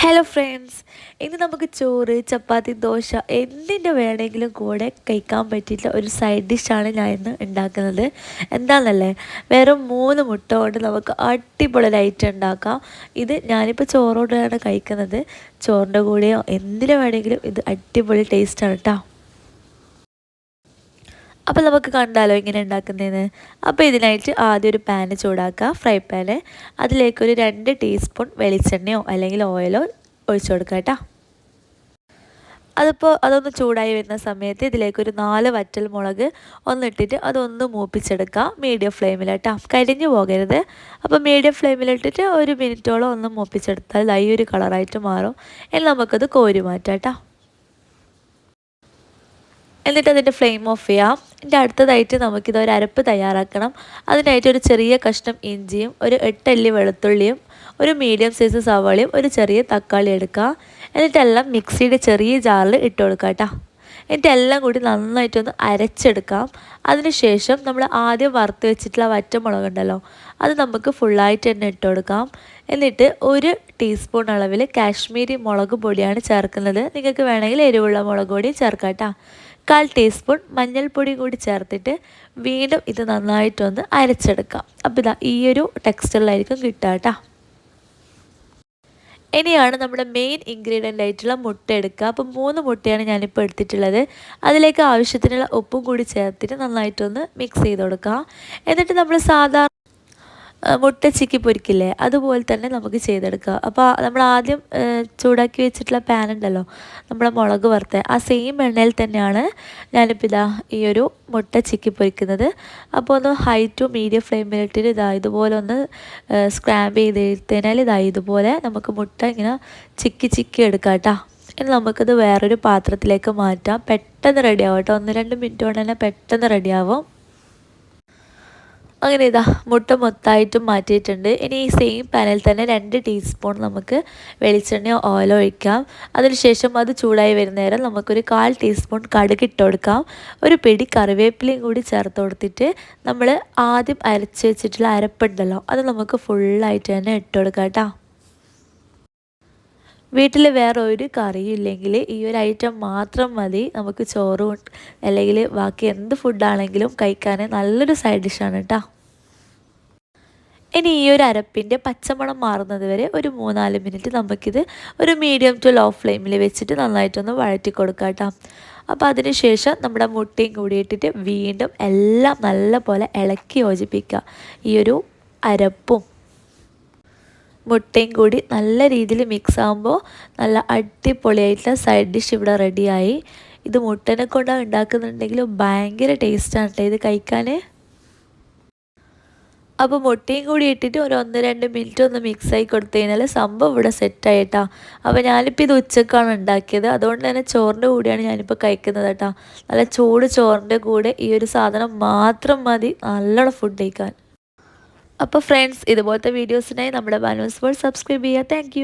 Hello friends ഇന്ന് നമുക്ക് ചോറ് ചപ്പാത്തി ദോശ എന്തിന്റെ വേണമെങ്കിലും കൂടെ കഴിക്കാൻ പറ്റിയിട്ടുള്ള ഒരു സൈഡ് ഡിഷാണ് ഞാൻ ഇന്ന് ഉണ്ടാക്കുന്നത്. എന്താണെന്നല്ലേ വേറെ മൂന്ന് മുട്ട കൊണ്ട് നമുക്ക് അടിപൊളി ലൈറ്റ് ഉണ്ടാക്കാം. ഇത് ഞാനിപ്പോൾ ചോറോടെയാണ് കഴിക്കുന്നത്. ചോറിന്റെ കൂടെയോ എന്തിനു വേണമെങ്കിലും ഇത് അടിപൊളി ടേസ്റ്റാണ് കേട്ടോ അപ്പോൾ നമുക്ക് കണ്ടാലോ ഇങ്ങനെ ഉണ്ടാക്കുന്നതെന്ന് അപ്പോൾ ഇതിനായിട്ട് ആദ്യം ഒരു പാന് ചൂടാക്കുക ഫ്രൈ പാന്. അതിലേക്ക് ഒരു രണ്ട് ടീസ്പൂൺ വെളിച്ചെണ്ണയോ അല്ലെങ്കിൽ ഓയിലോ ഒഴിച്ചു കൊടുക്കുക കേട്ടോ. അതിപ്പോൾ അതൊന്ന് ചൂടായി വരുന്ന സമയത്ത് ഇതിലേക്കൊരു നാല് വറ്റൽ മുളക് ഒന്നിട്ടിട്ട് അതൊന്ന് മൂപ്പിച്ചെടുക്കുക മീഡിയം കരിഞ്ഞ് കരിഞ്ഞു പോകരുത്. അപ്പോൾ മീഡിയം ഫ്ലെയിമിലിട്ടിട്ട് ഒരു മിനിറ്റോളം ഒന്ന് മൂപ്പിച്ചെടുത്താൽ ഈ ഒരു കളറായിട്ട് മാറും. ഇനി നമുക്കത് കോരി മാറ്റാം കേട്ടോ. എന്നിട്ട് അതിന്റെ ഫ്ലെയിം ഓഫ് ചെയ്യാം. എന്റെ അടുത്തതായിട്ട് നമുക്കിത് ഒരു അരപ്പ് തയ്യാറാക്കണം. അതിനായിട്ട് ഒരു ചെറിയ കഷ്ണം ഇഞ്ചിയും ഒരു എട്ടല്ലി വെളുത്തുള്ളിയും ഒരു മീഡിയം സൈസ് സവാളയും ഒരു ചെറിയ തക്കാളി എടുക്കുക. എന്നിട്ടെല്ലാം മിക്സിയുടെ ചെറിയ ജാറിൽ ഇട്ട് കൊടുക്കുക കേട്ടോ എന്നിട്ട് എല്ലാം കൂടി നന്നായിട്ടൊന്ന് അരച്ചെടുക്കാം. അതിനുശേഷം നമ്മൾ ആദ്യം വറുത്ത് വെച്ചിട്ടുള്ള വറ്റമുളക് ഉണ്ടല്ലോ അത് നമുക്ക് ഫുള്ളായിട്ട് തന്നെ ഇട്ട് കൊടുക്കാം. എന്നിട്ട് ഒരു ടീസ്പൂൺ അളവിൽ കാശ്മീരി മുളക് പൊടിയാണ് ചേർക്കുന്നത്. നിങ്ങൾക്ക് വേണമെങ്കിൽ എരിവുള്ള മുളക് പൊടി ചേർക്കാം കേട്ടോ കാൽ ടീസ്പൂൺ മഞ്ഞൾപ്പൊടി കൂടി ചേർത്തിട്ട് വീണ്ടും ഇത് നന്നായിട്ടൊന്ന് അരച്ചെടുക്കാം. അപ്പോൾ ഇതാ ഈ ഒരു ടെക്സ്റ്ററിലായിരിക്കും കിട്ടുക കേട്ടോ. ഇനിയാണ് നമ്മുടെ മെയിൻ ഇൻഗ്രീഡിയന്റ് ആയിട്ടുള്ള മുട്ട എടുക്കുക. അപ്പോൾ മൂന്ന് മുട്ടയാണ് ഞാനിപ്പോൾ എടുത്തിട്ടുള്ളത്. അതിലേക്ക് ആവശ്യത്തിനുള്ള ഉപ്പും കൂടി ചേർത്തിട്ട് നന്നായിട്ടൊന്ന് മിക്സ് ചെയ്ത് കൊടുക്കുക എന്നിട്ട് നമ്മൾ സാധാരണ മുട്ട ചിക്കി പൊരിക്കില്ലേ? അതുപോലെ തന്നെ നമുക്ക് ചെയ്തെടുക്കുക അപ്പോൾ നമ്മൾ ആദ്യം ചൂടാക്കി വെച്ചിട്ടുള്ള പാൻ ഉണ്ടല്ലോ നമ്മുടെ മുളക് വറുത്ത ആ സെയിം എണ്ണയിൽ തന്നെയാണ് ഞാനിപ്പോൾ ഇതാ ഈ ഒരു മുട്ട ചിക്കി പൊരിക്കുന്നത്. അപ്പോൾ ഒന്ന് ഹൈ ടു മീഡിയം ഫ്ലെയിമിലിട്ടിട്ട് ഇതാ ഇതുപോലെ ഒന്ന് സ്ക്രാമ്പ് ചെയ്തെടുത്തതിനാൽ ഇതാ ഇതുപോലെ നമുക്ക് മുട്ട ഇങ്ങനെ ചിക്കി ചിക്കി എടുക്കാം കേട്ടോ. ഇനി നമുക്കത് വേറൊരു പാത്രത്തിലേക്ക് മാറ്റാം. പെട്ടെന്ന് റെഡിയാവും കേട്ടോ. ഒന്ന് രണ്ട് മിനിറ്റ് കൊണ്ട് തന്നെ പെട്ടെന്ന് റെഡിയാവും അങ്ങനെ ഇതാ മുട്ട മൊത്തമായിട്ടും മാറ്റിയിട്ടുണ്ട്. ഇനി ഈ സെയിം പാനിൽ തന്നെ രണ്ട് ടീസ്പൂൺ നമുക്ക് വെളിച്ചെണ്ണയോ ഓയിലോ ഒഴിക്കാം. അതിനുശേഷം അത് ചൂടായി വരുന്ന നേരം നമുക്കൊരു കാൽ ടീസ്പൂൺ കടുക് ഇട്ട് കൊടുക്കാം. ഒരു പിടി കറിവേപ്പിലയും കൂടി ചേർത്ത് കൊടുത്തിട്ട് നമ്മൾ ആദ്യം അരച്ച് വെച്ചിട്ടുള്ള അരപ്പുണ്ടല്ലോ അത് നമുക്ക് ഫുള്ളായിട്ട് തന്നെ ഇട്ട് കൊടുക്കാം കേട്ടോ. വീട്ടിൽ വേറെ ഒരു കറിയും ഇല്ലെങ്കിൽ ഈ ഒരു ഐറ്റം മാത്രം മതി. നമുക്ക് ചോറും അല്ലെങ്കിൽ ബാക്കി എന്ത് ഫുഡാണെങ്കിലും കഴിക്കാൻ നല്ലൊരു സൈഡ് ഡിഷാണ് കേട്ടോ ഇനി ഈ ഒരു അരപ്പിന്റെ പച്ചമണം മാറുന്നത് വരെ ഒരു മൂന്നാൽ മിനിറ്റ് നമുക്കിത് ഒരു മീഡിയം ടു ലോ ഫ്ലെയിമിൽ വെച്ചിട്ട് നന്നായിട്ടൊന്ന് വഴറ്റി കൊടുക്കാം കേട്ടോ അപ്പോൾ അതിനുശേഷം നമ്മുടെ മുട്ടയും കൂടി ഇട്ടിട്ട് വീണ്ടും എല്ലാം നല്ല പോലെ ഇളക്കി യോജിപ്പിക്കുക. ഈ ഒരു അരപ്പും മുട്ടയും കൂടി നല്ല രീതിയിൽ മിക്സ് ആകുമ്പോൾ നല്ല അടിപൊളിയായിട്ടുള്ള സൈഡ് ഡിഷ് ഇവിടെ റെഡിയായി ഇത് മുട്ടനെ കൊണ്ടാണ് ഉണ്ടാക്കുന്നുണ്ടെങ്കിൽ ഭയങ്കര ടേസ്റ്റാണ് കേട്ടോ ഇത് കഴിക്കാൻ അപ്പോൾ മുട്ടയും കൂടി ഇട്ടിട്ട് ഒരു ഒന്ന് രണ്ട് മിനിറ്റ് ഒന്ന് മിക്സ് ആയി കൊടുത്തു കഴിഞ്ഞാൽ സംഭവം ഇവിടെ സെറ്റായിട്ടാ അപ്പോൾ ഞാനിപ്പോൾ ഇത് ഉച്ചക്കാണ് ഉണ്ടാക്കിയത്. അതുകൊണ്ട് തന്നെ ചോറിന്റെ കൂടെയാണ് ഞാനിപ്പോൾ കഴിക്കുന്നത് കേട്ടോ നല്ല ചൂട് ചോറിന്റെ കൂടെ ഈ ഒരു സാധനം മാത്രം മതി. നല്ലോണം ഫുഡ് കഴിക്കാൻ. അപ്പോൾ ഫ്രണ്ട്സ് ഇതുപോലത്തെ വീഡിയോസിനായി നമ്മുടെ ബാലൻസ് വേൾഡ് സബ്സ്ക്രൈബ് ചെയ്യുക. താങ്ക്